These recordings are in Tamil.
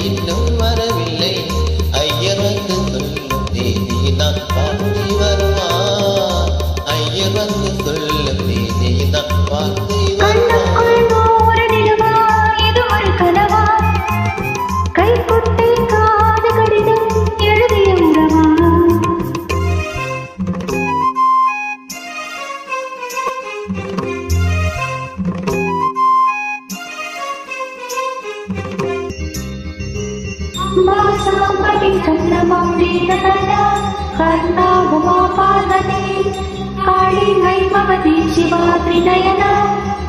இன்னும் வரவில்லை. ஐயர் வந்து சொல்லும் தேதி நான் பார்த்து வருவா ஐயர் வந்து சொல்லும் தேதி நான் பார்த்து வருவா கண்ணுக்குள் நூறு कन्नमौली काली गुमापादति भवति शिवा त्रिनयना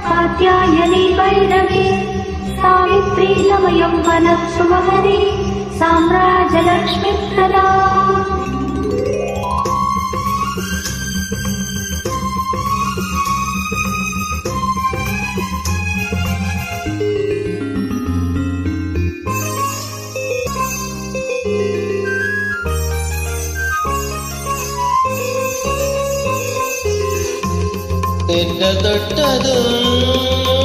कात्यायनी पैवी सावित्री लवयं वन सुमहति साम्राज्यलक्ष्मीस्थला എന്നെ തൊട്ടതും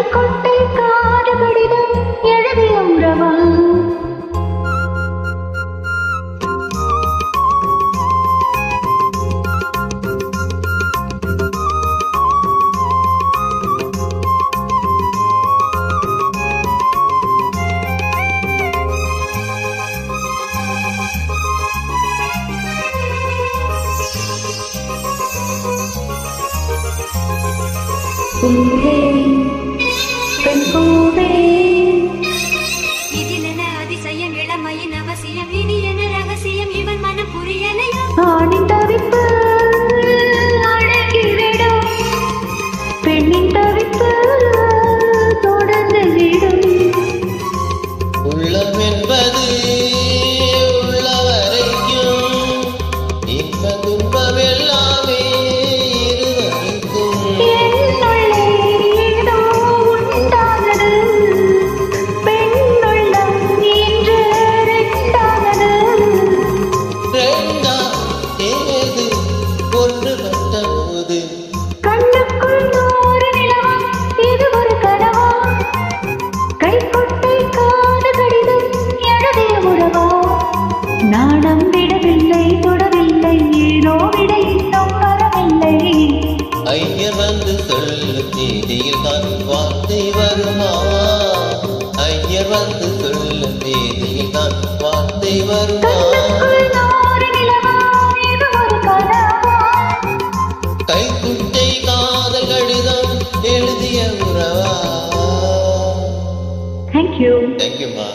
கைக்கொட்டை காடு கடிதம் எழுதிய உறவா? பூவே பெண் பூவே இதிலென அதிசயம் இளமையின் அவசியம் இனி என ரகசியம் இவன் மனம் புரியலையா? ஆணின் தவிப்பு அடங்கிவிடும். பெண்ணின் தவிப்பு தொடர்ந்து விடும். உள்ளம் என்பது வந்து சொல்லும் தேதியில் தான் வார்த்தை வருமா? ஐயர் வந்து சொல்லும் தேதியில் தான் வார்த்தை வருமா? கைக்குட்டை காதல் கடிதம் எழுதிய உறவா? தேங்க்யூ தேங்க்யூம்மா